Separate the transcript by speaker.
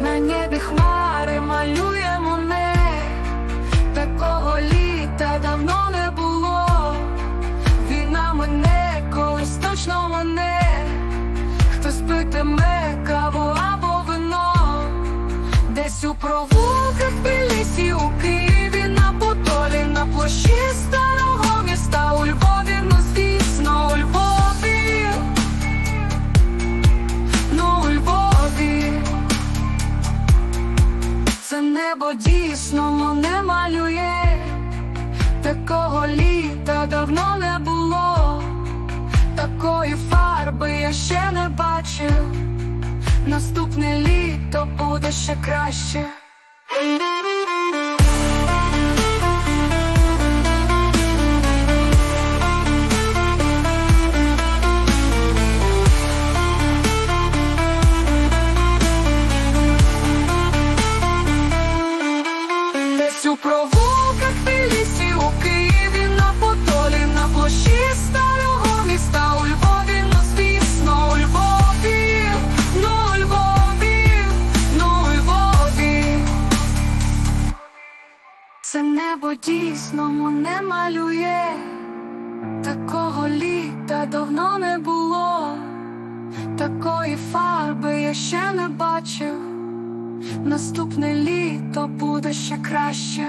Speaker 1: на небі хмари малюємо не такого літа давно не було. Війна мене колись точно мене, хтось питиме небо дійсно мене малює, такого літа давно не було, такої фарби я ще не бачив. Наступне літо буде ще краще. Це небо дійсному не малює, такого літа давно не було, такої фарби я ще не бачив. Наступне літо буде ще краще.